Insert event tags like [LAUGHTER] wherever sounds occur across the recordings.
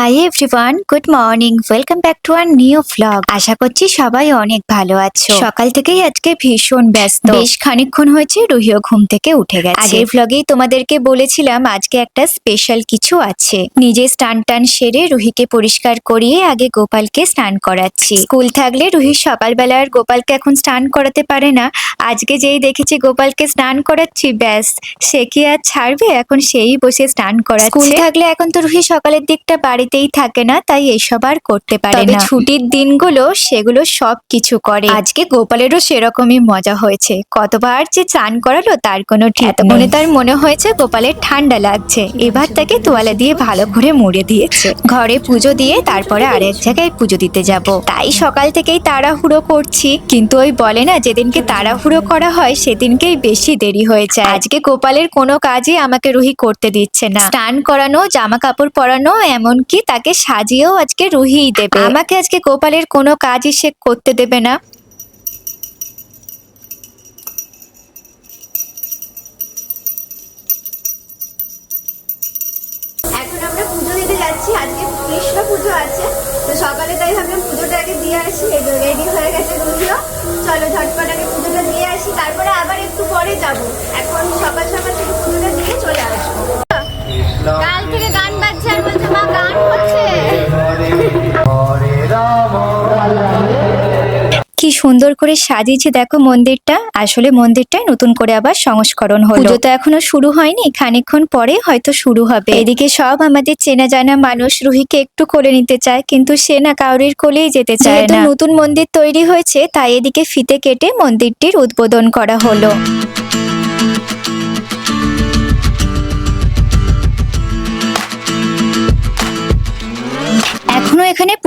Hi everyone good morning welcome back to our new vlog আশা করছি সবাই অনেক ভালো আছো। সকাল থেকেই আজকে ভীষণ ব্যস্ত। বেশ খানিকক্ষণ হয়েছে রুহিও ঘুম থেকে উঠে গেছে। আগের ভ্লগেই তোমাদেরকে বলেছিলাম আজকে একটা স্পেশাল কিছু আছে। নিজে স্নান টান সেরে রুহিকে পরিষ্কার করিয়ে আগে গোপালকে স্নান করাচ্ছি। স্কুল থাকলে রুহি সকালবেলা আর গোপালকে এখন স্নান করাতে পারে না। আজকে যেই দেখেছি গোপালকে স্নান করাচ্ছি, ব্যাস। সে কি আর ছাড়বে? এখন সেই বসে স্নান করাচ্ছে। স্কুল থাকলে এখন তো রুহি সকালের দিকটা বাড়িতেই থাকে না তাই এসব আর করতে পারে না। ছুটির দিনগুলো সেগুলো সব কিছু করে। আজকে গোপালেরও সেরকমই মজা হয়েছে। কতবার যে চান করালো তার কোনো ঠিক মনে তার মনে হয়েছে গোপালের ঠান্ডা লাগছে। এবার তাকে তোয়ালে দিয়ে ভালো করে মুড়ে দিয়েছে। ঘরে পুজো দিয়ে তারপরে আরেক জায়গায় পুজো দিতে যাব। তাই সকাল থেকেই তাড়াহুড়ো করছি। কিন্তু ওই বলে না যেদিনকে তাড়াহুড়ো করা হয় সেদিনকেই বেশি দেরি হয়ে যায়। আজকে গোপালের কোনো কাজই আমাকে রুহি করতে দিচ্ছে না। স্নান করানো জামা কাপড় পরানো এমনকি তাকে সাজিয়েও আজকে রুহিই দেবে? আমাকে আজকে গোপালের কোনো কাজই সে করতে দেবে না। এখন আমরা পুজো দিতে যাচ্ছি। আজকে পুজো আছে। তো সকালে তাই ভাবলাম পুজোটা আগে দিয়ে আসি। রেডি হয়ে গেছে চলো ঝটপট পুজোটা আসি। তারপরে আবার একটু পরে যাব। এখন সকাল সকাল থেকে পুজোটা দিয়ে চলে আসব। কাল থেকে গান বাজছে আর বলছে মা গান হচ্ছে? কি সুন্দর করে সাজিয়েছে দেখো মন্দিরটা। আসলে মন্দিরটাই নতুন করে আবার সংস্করণ হলো। পুজো তো এখনও শুরু হয়নি খানিকক্ষণ পরে হয়তো শুরু হবে। এদিকে সব আমাদের চেনা জানা মানুষ রুহিকে একটু কোলে নিতে চায় কিন্তু সে না কাউরির কোলেই যেতে চায় না। নতুন মন্দির তৈরি হয়েছে তাই এদিকে ফিতে কেটে মন্দিরটির উদ্বোধন করা হলো।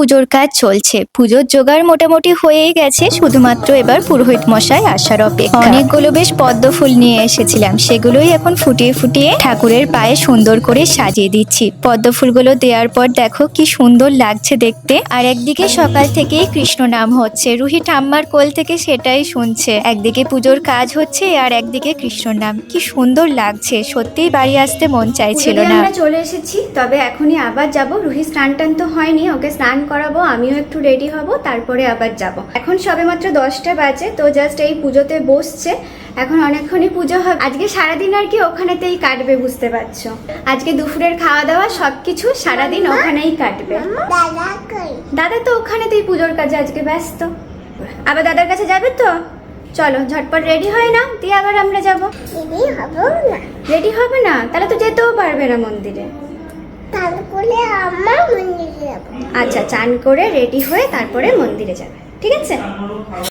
পুজোর কাজ চলছে। পুজোর জোগাড় মোটামুটি হয়েই গেছে শুধুমাত্র এবার পুরোহিত মশাই আসার অপেক্ষা। অনেকগুলো বেশ পদ্ম ফুল নিয়ে এসেছিলাম সেগুলোই এখন ফুটিয়ে ফুটিয়ে ঠাকুরের পায়ে সুন্দর করে সাজিয়ে দিচ্ছি। পদ্ম ফুলগুলো দেওয়ার পর দেখো কি সুন্দর লাগছে দেখতে। আর একদিকে সকাল থেকেই কৃষ্ণ নাম হচ্ছে রুহি ঠাম্মার কোল থেকে সেটাই শুনছে। একদিকে পুজোর কাজ হচ্ছে আর একদিকে কৃষ্ণ নাম। কি সুন্দর লাগছে সত্যিই বাড়ি আসতে মন চাইছিল না। চলে এসেছি তবে এখনই আবার যাব। রুহি স্নান টান তো হয়নি ওকে স্নান করাবো আমিও একটু রেডি হব তারপরে আবার যাব। এখন সবে মাত্র দশটা বাজে তো জাস্ট এই পুজোতে বসছে। এখন অনেকক্ষণই পুজো হবে। আজকে সারাদিন আর কি ওখানেতেই কাটবে বুঝতে পারছ? আজকে দুপুরের খাওয়া দাওয়া সবকিছু সারাদিন ওখানেই কাটবে। দাদা তো ওখানেতেই পুজোর কাজে আজকে ব্যস্ত। আবার দাদার কাছে যাবে তো? চলো ঝটপট রেডি হয় না দিয়ে আবার আমরা যাব। রেডি হবে না? তাহলে তো যেতেও পারবে না মন্দিরে। আচ্ছা চান করে রেডি হয়ে তারপরে মন্দিরে যাবে। ঠিক আছে?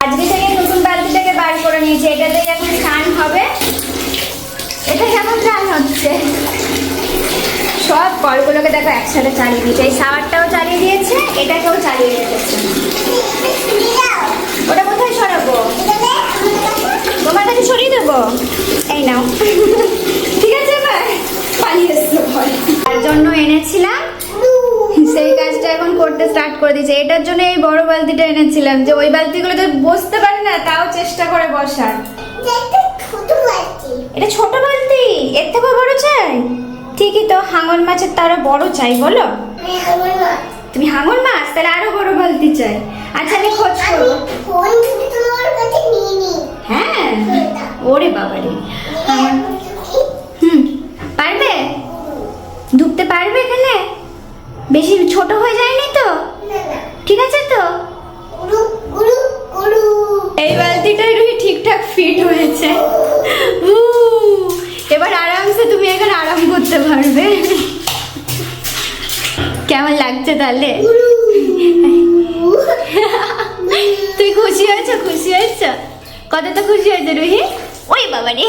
আজকে থেকে নতুন বালতিটাকে বার করে নিয়েছি। এটাতে এখন স্নান হবে। এটা কেমন স্নান হচ্ছে? সব কলগুলোকে দেখো একসাথে চালিয়ে দিয়েছে। এই সাওয়ারটাও চালিয়ে দিয়েছে, এটাকেও চালিয়ে রেখেছে ওটা কোথায় সরাবো? তোমার কাছে সরিয়ে দেবো? এই নাও। ঠিক আছে, এবার পালিয়ে এসছো জন্য এনেছিলাম। সেই কাজটা এখন করতে স্টার্ট করে দিয়েছে। এটার জন্য এই বড় বালতিটা এনেছিলাম যে ওই বালতিগুলো তো বসতে পারে না তাও চেষ্টা করে বসার। এটা ছোট বালতি এর থেকেও বড় চাই। ঠিকই তো হাঙর মাছের তারও বড় চাই বলো। আমার তুমি হাঙর মাছ? তাহলে আরও বড় বালতি চাই। আচ্ছা আমি খোঁজ করব। হ্যাঁ। ওরে বাবারে। হাঙর হুম পারবে ঢুকতে পারবে এখানে? বেশি ছোট হয়ে যায়নি তো? ঠিক আছে তো? এই বালতিটাই রুহি ঠিকঠাক ফিট হয়েছে। এবার আরামসে তুমি এখানে আরাম করতে পারবে। কেমন লাগছে তাহলে? তুই খুশি হয়েছো? খুশি হয়েছো? তো খুশি হয়েছে রুহি? ওই বাবা রে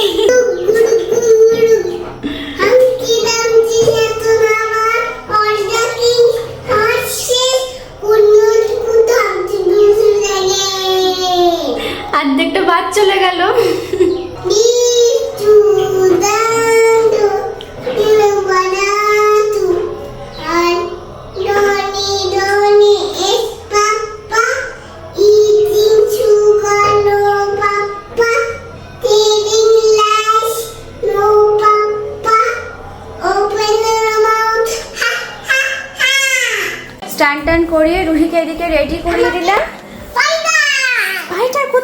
mouth Ha ha ha স্টান টান করিয়ে রুহিকে এদিকে রেডি করিয়ে দিলাম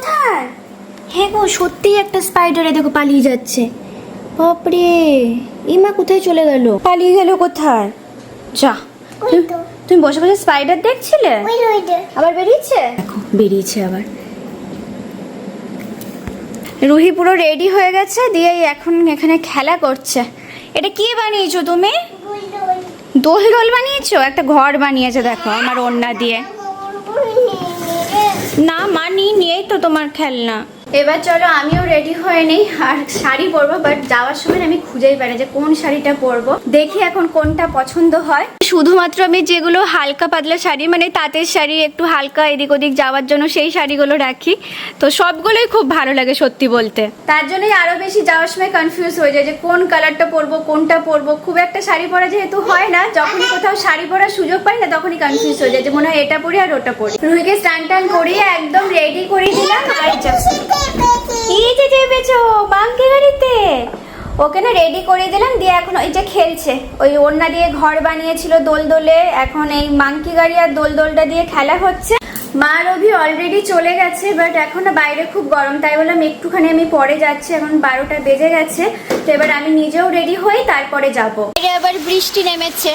কোথায় হ্যাঁ গো সত্যিই একটা স্পাইডারে দেখো পালিয়ে যাচ্ছে। বাপরে ইমা কোথায় চলে গেল? পালিয়ে গেল কোথায়? যা তুমি- বসে বসে স্পাইডার দেখছিলে? আবার বেরিয়েছে? দেখো বেরিয়েছে আবার। রুহি পুরো রেডি হয়ে গেছে দিয়ে এখন এখানে খেলা করছে। এটা কি বানিয়েছো তুমি? দোল দোল বানিয়েছো? একটা ঘর বানিয়েছে দেখো আমার ওড়না দিয়ে। না মানি নিয়েই তো তোমার খেলনা। এবার চলো, আমিও রেডি হয়ে নেই, আর শাড়ি পরবো বাট যাওয়ার সময় আমি খুঁজেই পারি যে কোন শাড়িটা পরবো। দেখি এখন কোনটা পছন্দ হয়। শুধুমাত্র আমি যেগুলো হালকা পাতলা শাড়ি মানে তাঁতের শাড়ি, একটু হালকা এদিক ওদিক যাওয়ার জন্য সেই শাড়িগুলো রাখি। তো সবগুলোই খুব ভালো লাগে সত্যি বলতে। তার জন্যই আরও বেশি যাওয়ার সময় কনফিউজ হয়ে যায় যে কোন কালারটা পরবো, কোনটা পরবো। খুব একটা শাড়ি পরা যেহেতু হয় না, যখনই কোথাও শাড়ি পরার সুযোগ পাই না, তখনই কনফিউজ হয়ে যায় যে মনে হয় এটা পরি আর ওটা পরি। রুহিকে স্টান টান করিয়ে একদম রেডি করে দিলাম, আর just এই যে চেপেছো বাঙ্কে গাড়িতে। ওকে না রেডি করে দিলাম দিয়ে এখন ওই যে খেলছে। ওই ওড়না দিয়ে ঘর বানিয়েছিল দোল দোলে। এখন এই মাংকি গাড়ি আর দোল দোলটা দিয়ে খেলা হচ্ছে। মা রবি অলরেডি চলে গেছে বাট এখন বাইরে খুব গরম তাই বললাম একটুখানি আমি পরে যাচ্ছি। এখন বারোটা বেজে গেছে তো এবার আমি নিজেও রেডি হই তারপরে যাব। আবার বৃষ্টি নেমেছে।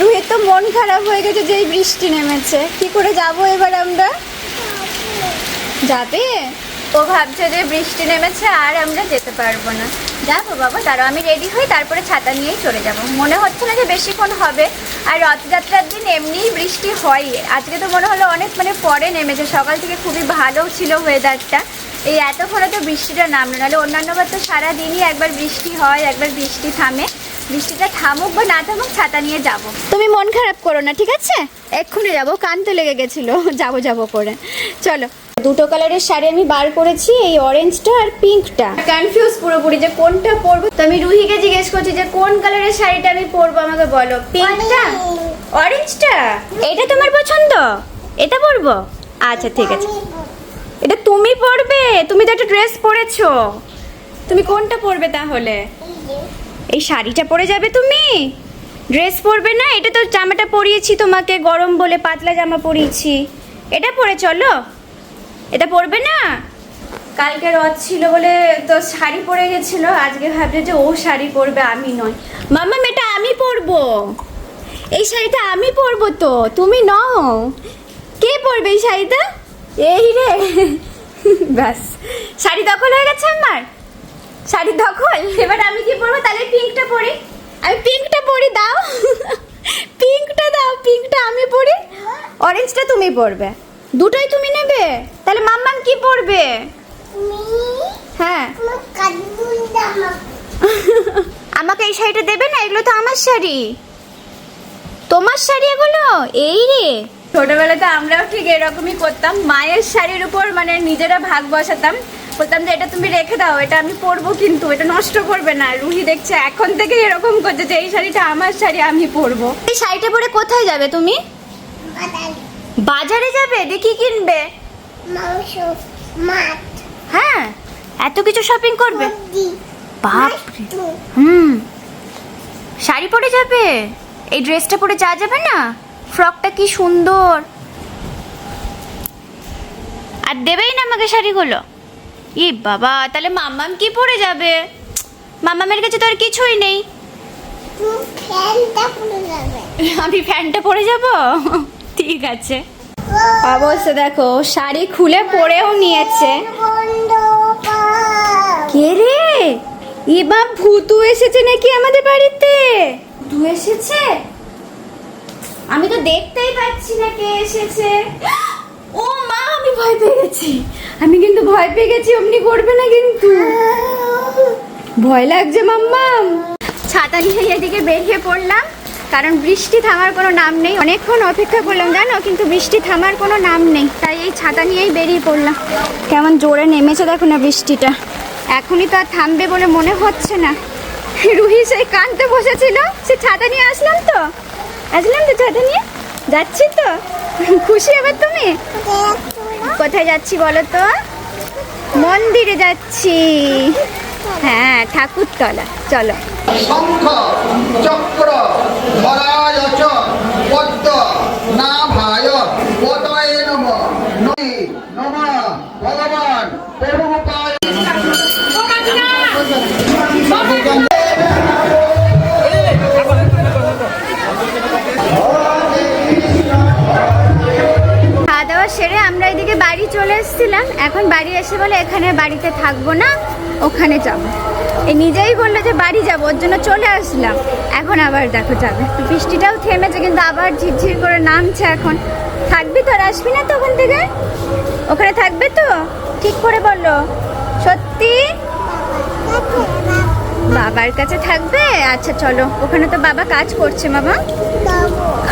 রুহির তো মন খারাপ হয়ে গেছে যে এই বৃষ্টি নেমেছে। কি করে যাব এবার আমরা? যাবে? ও ভাবছে যে বৃষ্টি নেমেছে আর আমরা যেতে পারব না। যাব বাবা, দাঁড়াও, আমি রেডি হই তারপরে ছাতা নিয়েই চলে যাব। মনে হচ্ছে না যে বেশিক্ষণ হবে। আর রথযাত্রার দিন এমনিই বৃষ্টি হয়। আজকে তো মনে হলো অনেক মানে পরে নেমেছে। সকাল থেকে খুবই ভালো ছিল ওয়েদারটা এই এতক্ষণে তো বৃষ্টিটা নামলো নাহলে অন্যান্যবার তো সারাদিনই একবার বৃষ্টি হয়, একবার বৃষ্টি থামে। বৃষ্টিটা থামুক বা না থামুক, ছাতা নিয়ে যাব। তুমি মন খারাপ করো না, ঠিক আছে? এক্ষুনি যাব। কানতে লেগে গেছিল। [LAUGHS] যাব যাব করে। চলো। দুটো কালারের শাড়ি আমি বার করেছি এই অরেঞ্জটা আর পিঙ্কটা কনফিউজ পুরোপুরি যে কোনটা পরবো। তো আমি রুহিকে জিজ্ঞেস করছি যে কোন কালারের শাড়িটা আমি পরবো আমাকে বলো। পিঙ্কটা অরেঞ্জটা এটা তোমার পছন্দ? এটা পরবো? আচ্ছা ঠিক আছে। এটা তুমি পরবে? তুমি তো একটা ড্রেস পরেছো। তুমি কোনটা পরবে তাহলে? এই শাড়িটা পরে যাবে তুমি? ড্রেস পরবে না এটা তো জামাটা পরিয়েছি তোমাকে গরম বলে পাতলা জামা পরিয়েছি। এটা পরে চলো। এটা পরবে না? কালকে রথ ছিল বলে তো শাড়ি পরে গেছিল আজকে ভাবছে যে ও শাড়ি পরবে আমি নয়। মাম্মা এটা আমি পরবো। এই শাড়িটা আমি পরবো তো তুমি নও। কে পরবে এই শাড়িটা? এই রে। ব্যাস। শাড়ি দখল হয়ে গেছে আমার। শাড়ি দখল। এবার আমি কি পরবো? তাহলে পিঙ্কটা পরি। আমি পিঙ্কটা পরি দাও। পিঙ্কটা দাও পিঙ্কটা আমি পরি। অরেঞ্জটা তুমি পরবে। দুটোই তুমি নেবে? তাহলে মাম্মাম কি পরবে হ্যাঁ। [LAUGHS] আমাকে এই শাড়িটা দেবে না? এগুলো তো আমার শাড়ি। তোমার শাড়ি এগুলো? এই রে। ছোটবেলাতে আমরাও ঠিক এরকমই করতাম। মায়ের শাড়ির উপর মানে নিজেরা ভাগ বসাতাম। বলতাম যে এটা তুমি রেখে দাও এটা আমি পরবো কিন্তু এটা নষ্ট করবে না। রুহি দেখছে এখন থেকে এরকম করছে যে এই শাড়িটা আমার শাড়ি আমি পরবো। এই শাড়িটা পরে কোথায় যাবে তুমি? বাজারে যাবে? দেখি কিনবে? মাংস মাছ। হ্যাঁ এত কিছু শপিং করবে? বাপ হুম। শাড়ি পরে যাবে? এই ড্রেসটা পরে যা যাবে না? ফ্রকটা কি সুন্দর। আর দেবেই না আমাকে শাড়িগুলো। ই বাবা তাহলে মাম্মাম কি পরে যাবে? মাম্মামের কাছে তো আর কিছুই নেই। ফ্যানটা আমি প্যান্টটা পরে যাব? ঠিক আছে। অবশ্যই দেখো শাড়ি খুলে পরেও নিয়েছে। কে রে? এবা ভূতু এসেছে নাকি আমাদের বাড়িতে? ভূতু এসেছে? আমি তো দেখতেই পাচ্ছি না কে এসেছে। ও মা আমি ভয় পেয়ে গেছি। আমি কিন্তু ভয় পেয়ে গেছি অমনি করবে না কিন্তু। ভয় লাগছে মাম্মাম। ছাতা নিয়ে এদিকে বেরিয়ে পড়লাম। কারণ বৃষ্টি থামার কোনো নাম নেই। অনেকক্ষণ অপেক্ষা করলাম, জানো? কিন্তু বৃষ্টি থামার কোনো নাম নেই। তাই এই ছাতা নিয়েই বেরিয়ে পড়লাম। কেমন জোরে নেমেছে দেখো না বৃষ্টিটা। এখনই তো আর থামবে বলে মনে হচ্ছে না। রুহি সেই কানতে বসেছিল, সে ছাতা নিয়ে আসলাম তো। আসলাম তো ছাতা নিয়ে? যাচ্ছি তো? খুশি এবার তুমি? কোথায় যাচ্ছি বলো তো? মন্দিরে যাচ্ছি। হ্যাঁ ঠাকুরতলা। চলো। শঙ্খ, চক্র ভরায়চ পদ্ম সেরে আমরা এদিকে বাড়ি চলে এসেছিলাম। এখন বাড়ি এসে বলে এখানে বাড়িতে থাকব না, ওখানে যাব। নিজেই বলল যে বাড়ি যাব, ওর জন্য চলে আসলাম। এখন আবার দেখো যাবে। বৃষ্টিটাও থেমেছে, কিন্তু আবার ঝিরঝির করে নামছে এখন। থাকবি তো, আর আসবি না তো ওখান থেকে? ওখানে থাকবে তো? ঠিক করে বলল সত্যি? বাবার কাছে থাকবে? আচ্ছা চলো। ওখানে তো বাবা কাজ করছে বাবা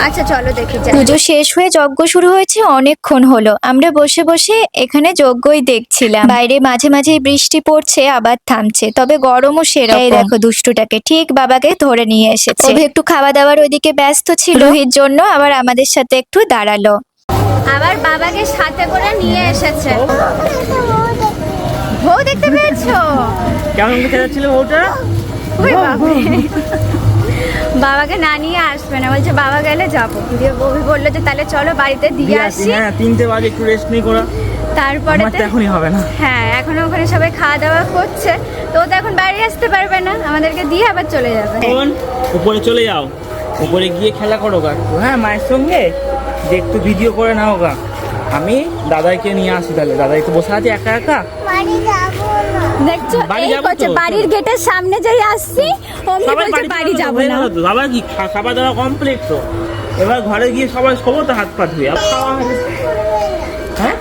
আচ্ছা চলো দেখি যাই। পুজো শেষ হয়ে যজ্ঞ শুরু হয়েছে অনেকক্ষণ হলো। আমরা বসে বসে এখানে যজ্ঞই দেখছিলাম। বাইরে মাঝে মাঝে বৃষ্টি পড়ছে আবার থামছে। তবে গরমও সেরকম। এই দেখো দুষ্টুটাকে ঠিক বাবাকে ধরে নিয়ে এসেছে। একটু খাওয়া দাওয়ার ওইদিকে ব্যস্ত ছিল। রোহিত জন্য আবার আমাদের সাথে একটু দাঁড়াল। আবার বাবাকে সাথে করে নিয়ে এসেছে। বউ দেখতে পেয়েছ? কেমন খেতে যাচ্ছিল ওটা ওই। বাবাকে না নিয়ে আসবে না বলছে বাবা গেলে যাব। দিয়ে বউই বলল যে তাহলে চলো বাড়িতে দিয়ে আসি। হ্যাঁ তিনটে বাজে একটু রেস্ট নেই করা তারপরে এখনই হবে না। হ্যাঁ এখন ওখানে সবাই খাওয়া দাওয়া করছে। তো ও তো এখন বাড়ি আসতে পারবে না আমাদেরকে দিয়ে আবার চলে যাবে। উপরে চলে যাও। উপরে গিয়ে খেলা করো গা হ্যাঁ মায়ের সঙ্গে? যে একটু ভিডিও করে নাও গা। আমি দাদাইকে নিয়ে আসি তাহলে। দাদাই তো বসে আছে একা একা? বাড়ি যাব না। দেখছ বাড়ি এই যাব তো, বাড়ির গেটের সামনে যাই আসছি অমনি সবাই বলছে বাড়ি যাব না। তো। বাবা কি খা- খাবার দাবার কমপ্লিট তো? এবার ঘরে গিয়ে সবাই শোবো তো হাত পা ধুয়ে আবার খাওয়া হবে। হ্যাঁ?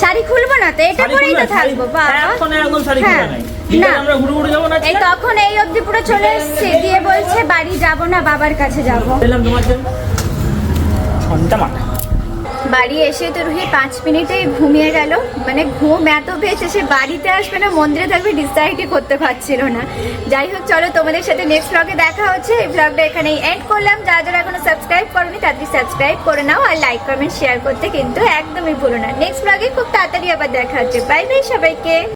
শাড়ি খুলবো না তো? এটা শাড়ি পরেই তো শাড়ি- থাকব বাবা। এখন একদম শাড়ি হ্যাঁ। নাই বিকেলে না। আমরা ঘুরে ঘুরে যাব না? এই তখন এই অবধি পুরো চলে এসছে দিয়ে বলছে বাড়ি যাব না বাবার কাছে যাব। এলাম তোমার জন্য। ঘণ্টা মাথা বাড়ি এসে তো রুহি পাঁচ মিনিটেই ঘুমিয়ে গেল। মানে ঘুম এত পেয়েছে সে বাড়িতে আসবে না, মন্দিরে থাকবে ডিসাইডই করতে পারছিল না। যাই হোক, চলো তোমাদের সাথে নেক্সট ব্লগে দেখা হচ্ছে। এই ব্লগটা এখানেই এন্ড করলাম। যারা যারা এখনও সাবস্ক্রাইব করোনি তাদের সাবস্ক্রাইব করে নাও আর লাইক কমেন্ট শেয়ার করতে কিন্তু একদমই ভুলো না। নেক্সট ব্লগে খুব তাড়াতাড়ি আবার দেখা হচ্ছে। বাই বাই সবাইকে।